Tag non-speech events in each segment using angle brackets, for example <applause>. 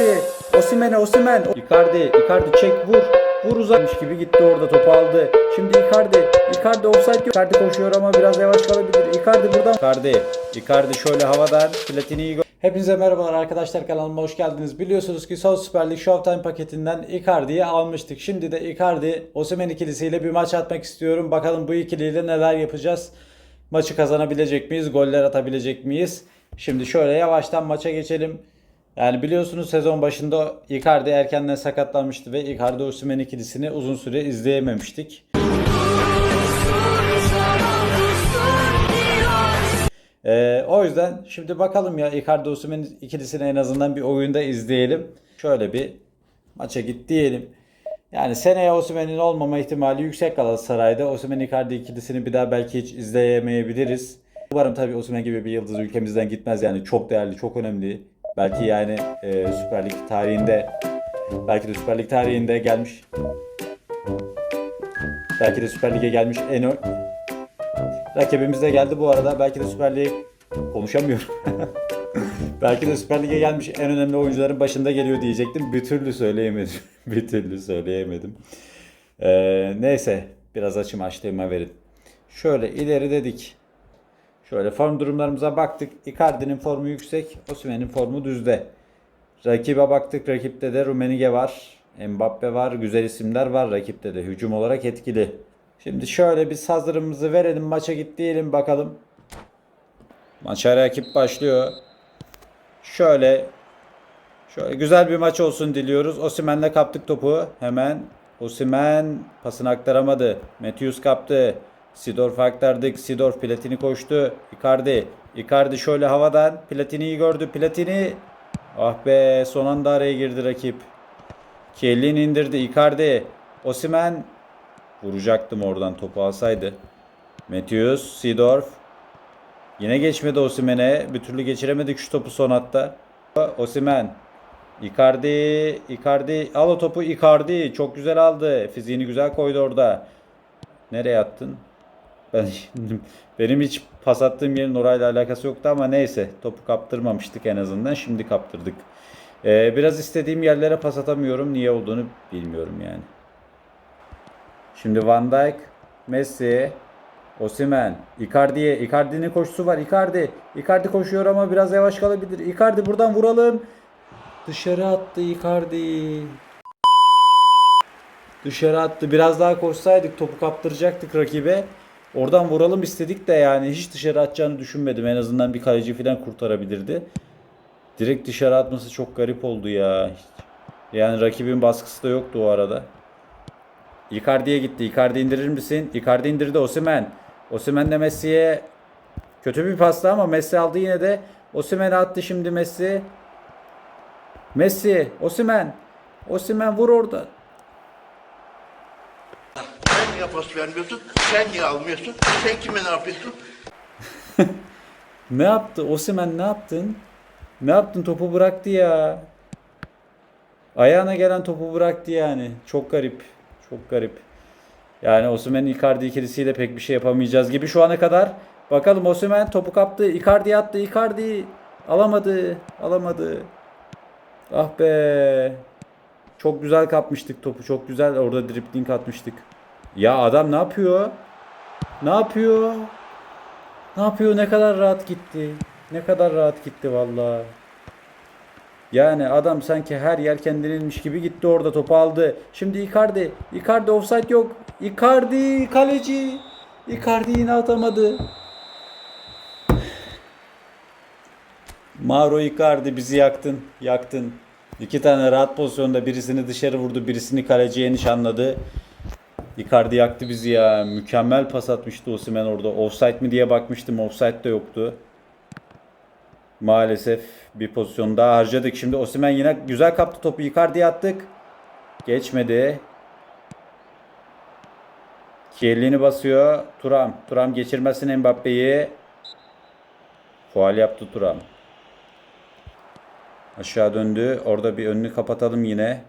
Messi. Osimhen'e Osimhen. Icardi. Icardi çek vur. Vur uzakmış gibi gitti orada topu aldı. Şimdi Icardi. Icardi offside yok. Icardi koşuyor ama biraz yavaş kalabilir. Icardi buradan. Icardi. Icardi şöyle havadan Platini'yi Hepinize merhabalar arkadaşlar kanalıma hoş geldiniz. Biliyorsunuz ki son Süper Lig Showtime paketinden Icardi'yi almıştık. Şimdi de Icardi Osimhen ikilisiyle bir maç atmak istiyorum. Bakalım bu ikiliyle neler yapacağız. Maçı kazanabilecek miyiz? Goller atabilecek miyiz? Şimdi şöyle yavaştan maça geçelim. Yani biliyorsunuz sezon başında Icardi erkenden sakatlanmıştı ve Icardi Osimhen ikilisini uzun süre izleyememiştik. Ee, o yüzden şimdi bakalım ya Icardi Osimhen ikilisini en azından bir oyunda izleyelim. Şöyle bir maça git diyelim. Yani seneye Osimhen'in olmama ihtimali yüksek Galatasaray'da. Osimhen Icardi ikilisini bir daha belki hiç izleyemeyebiliriz. Umarım tabii Osimhen gibi bir yıldız ülkemizden gitmez yani çok değerli, çok önemli. Belki yani e, Süper Lig tarihinde belki de Süper Lig tarihinde gelmiş belki de Süper Lig'e gelmiş en ö- Rakibimiz de geldi bu arada. Belki de Süper Lig konuşamıyorum. <laughs> Belki de Süper Lig'e gelmiş en önemli oyuncuların başında geliyor diyecektim. Bir türlü söyleyemedim. <laughs> bir türlü söyleyemedim. Ee, neyse biraz açım açlığıma verin. Şöyle ileri dedik. Şöyle form durumlarımıza baktık. Icardi'nin formu yüksek. Osimhen'in formu düzde. Rakibe baktık. Rakipte de Rumenige var. Mbappe var. Güzel isimler var rakipte de. Hücum olarak etkili. Şimdi şöyle bir hazırımızı verelim. Maça git diyelim bakalım. Maça rakip başlıyor. Şöyle şöyle güzel bir maç olsun diliyoruz. Osimhen'le kaptık topu. Hemen Osimhen pasını aktaramadı. Matthews kaptı. Sidorf aktardık. Sidorf Platini koştu. Icardi. Icardi şöyle havadan Platini'yi gördü. Platini ah be son anda araya girdi rakip. Kellin indirdi. Icardi. Osimhen vuracaktım oradan topu alsaydı. Matthews, Sidorf. Yine geçmedi Osimhen'e. Bir türlü geçiremedik şu topu son hatta. Osimhen. Icardi, Icardi al o topu Icardi çok güzel aldı. Fiziğini güzel koydu orada. Nereye attın? Ben benim hiç pas attığım yerin orayla alakası yoktu ama neyse topu kaptırmamıştık en azından. Şimdi kaptırdık. Ee, biraz istediğim yerlere pas atamıyorum. Niye olduğunu bilmiyorum yani. Şimdi Van Dijk, Messi, Osimhen, Icardi'ye, Icardi'nin koşusu var. Icardi, Icardi koşuyor ama biraz yavaş kalabilir. Icardi buradan vuralım. Dışarı attı Icardi. Dışarı attı. Biraz daha koşsaydık topu kaptıracaktık rakibe. Oradan vuralım istedik de yani hiç dışarı atacağını düşünmedim. En azından bir kaleci falan kurtarabilirdi. Direkt dışarı atması çok garip oldu ya. Yani rakibin baskısı da yoktu o arada. Icardi'ye gitti. Icardi indirir misin? Icardi indirdi Osimhen. Osimhen de Messi'ye kötü bir pastı ama Messi aldı yine de. Osimhen attı şimdi Messi. Messi, Osimhen. Osimhen vur orada. Niye pas vermiyorsun? Sen niye almıyorsun? Sen kime ne yapıyorsun? Ne yaptı? Osimhen ne yaptın? Ne yaptın? Topu bıraktı ya. Ayağına gelen topu bıraktı yani. Çok garip. Çok garip. Yani Osimhen Icardi ikilisiyle pek bir şey yapamayacağız gibi şu ana kadar. Bakalım Osimhen topu kaptı. Icardi attı. Icardi alamadı. Alamadı. Ah be. Çok güzel kapmıştık topu. Çok güzel orada dribling atmıştık. Ya adam ne yapıyor? Ne yapıyor? Ne yapıyor? Ne kadar rahat gitti. Ne kadar rahat gitti valla. Yani adam sanki her yer kendinilmiş gibi gitti orada topu aldı. Şimdi Icardi. Icardi offside yok. Icardi kaleci. Icardi yine atamadı. Mauro Icardi bizi yaktın. Yaktın. İki tane rahat pozisyonda birisini dışarı vurdu, birisini kaleciye nişanladı. Icardi yaktı bizi ya. Mükemmel pas atmıştı Osimhen orada. Offside mi diye bakmıştım. Offside de yoktu. Maalesef bir pozisyon daha harcadık. Şimdi Osimhen yine güzel kaptı topu. Icardi'ye attık. Geçmedi. Kielini basıyor. Turam. Turam geçirmesin Mbappe'yi. Faal yaptı Turam. Aşağı döndü. Orada bir önünü kapatalım yine.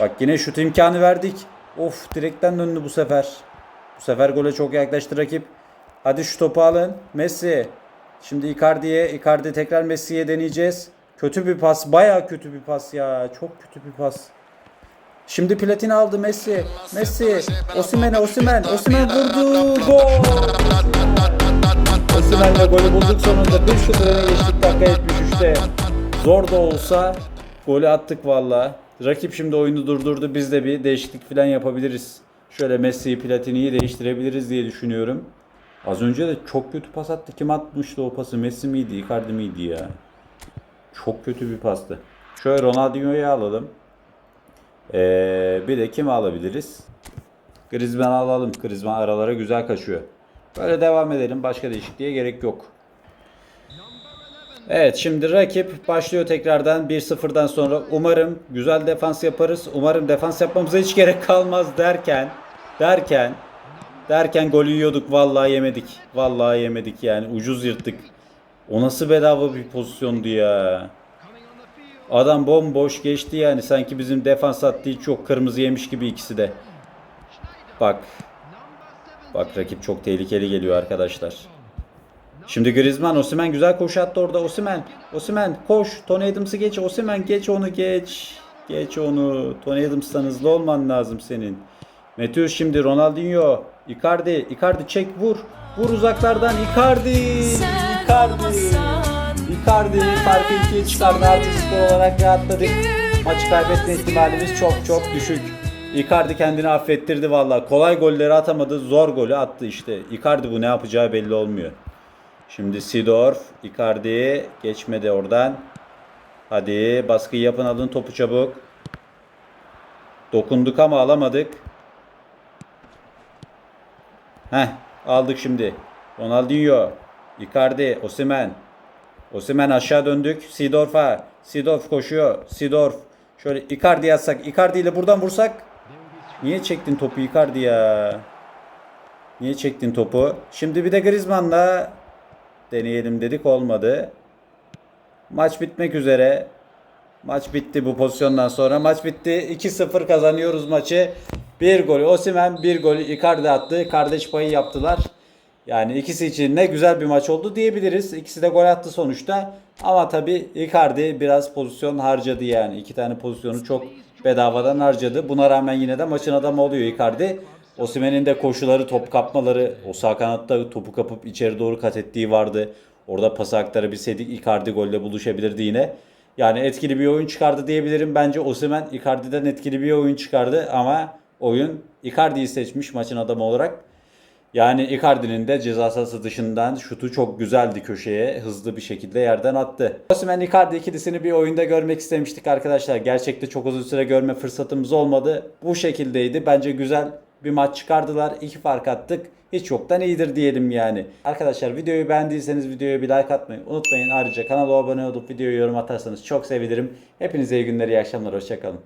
Bak yine şut imkanı verdik. Of direkten döndü bu sefer. Bu sefer gole çok yaklaştı rakip. Hadi şu topu alın. Messi. Şimdi Icardi'ye. Icardi tekrar Messi'ye deneyeceğiz. Kötü bir pas. Baya kötü bir pas ya. Çok kötü bir pas. Şimdi platini aldı Messi. Messi. Osimhen'e Osimhen. Osimhen vurdu. Gol. Osimhen'le golü bulduk sonunda. Bir şut öne geçtik dakika 73'te. Zor da olsa golü attık valla. Rakip şimdi oyunu durdurdu. Biz de bir değişiklik falan yapabiliriz. Şöyle Messi'yi Platini'yi değiştirebiliriz diye düşünüyorum. Az önce de çok kötü pas attı. Kim atmıştı o pası? Messi miydi? Icardi miydi ya? Çok kötü bir pastı. Şöyle Ronaldinho'yu alalım. Ee, bir de kim alabiliriz? Griezmann alalım. Griezmann aralara güzel kaçıyor. Böyle devam edelim. Başka değişikliğe gerek yok. Evet şimdi rakip başlıyor tekrardan 1-0'dan sonra. Umarım güzel defans yaparız. Umarım defans yapmamıza hiç gerek kalmaz derken derken derken golü yiyorduk. Vallahi yemedik. Vallahi yemedik yani. Ucuz yırttık. O nasıl bedava bir pozisyondu ya. Adam bomboş geçti yani. Sanki bizim defans attığı hiç yok. Kırmızı yemiş gibi ikisi de. Bak. Bak rakip çok tehlikeli geliyor arkadaşlar. Şimdi Griezmann, Osimhen güzel koşu attı orada. Osimhen, Osimhen koş. Tony Adams'ı geç. Osimhen geç onu geç. Geç onu. Tony Adams'tan hızlı olman lazım senin. Meteus şimdi Ronaldinho. Icardi, Icardi çek vur. Vur uzaklardan Icardi. Icardi. Icardi farkı ikiye çıkardı. Artık skor olarak rahatladık. Maçı kaybetme ihtimalimiz çok çok düşük. Icardi kendini affettirdi valla. Kolay golleri atamadı. Zor golü attı işte. Icardi bu ne yapacağı belli olmuyor. Şimdi Sidorf, Icardi geçmedi oradan. Hadi baskıyı yapın alın topu çabuk. Dokunduk ama alamadık. Heh aldık şimdi. Ronaldinho, Icardi, Osimhen. Osimhen aşağı döndük. Sidorf'a. Sidorf koşuyor. Sidorf. Şöyle Icardi yazsak. Icardi ile buradan vursak. Niye çektin topu Icardi ya? Niye çektin topu? Şimdi bir de Griezmann'la deneyelim dedik olmadı. Maç bitmek üzere. Maç bitti bu pozisyondan sonra. Maç bitti. 2-0 kazanıyoruz maçı. Bir golü Osimhen, bir golü Icardi attı. Kardeş payı yaptılar. Yani ikisi için ne güzel bir maç oldu diyebiliriz. İkisi de gol attı sonuçta. Ama tabii Icardi biraz pozisyon harcadı yani. İki tane pozisyonu çok bedavadan harcadı. Buna rağmen yine de maçın adamı oluyor Icardi. Osimhen'in de koşuları, top kapmaları, o sağ kanatta topu kapıp içeri doğru kat ettiği vardı. Orada pas aktarabilseydik Icardi golle buluşabilirdi yine. Yani etkili bir oyun çıkardı diyebilirim. Bence Osimhen Icardi'den etkili bir oyun çıkardı ama oyun Icardi'yi seçmiş maçın adamı olarak. Yani Icardi'nin de ceza sahası dışından şutu çok güzeldi köşeye. Hızlı bir şekilde yerden attı. Osimhen Icardi ikilisini bir oyunda görmek istemiştik arkadaşlar. Gerçekte çok uzun süre görme fırsatımız olmadı. Bu şekildeydi. Bence güzel bir maç çıkardılar. İki fark attık. Hiç yoktan iyidir diyelim yani. Arkadaşlar videoyu beğendiyseniz videoya bir like atmayı unutmayın. Ayrıca kanala abone olup videoyu yorum atarsanız çok sevinirim. Hepinize iyi günler, iyi akşamlar. Hoşçakalın.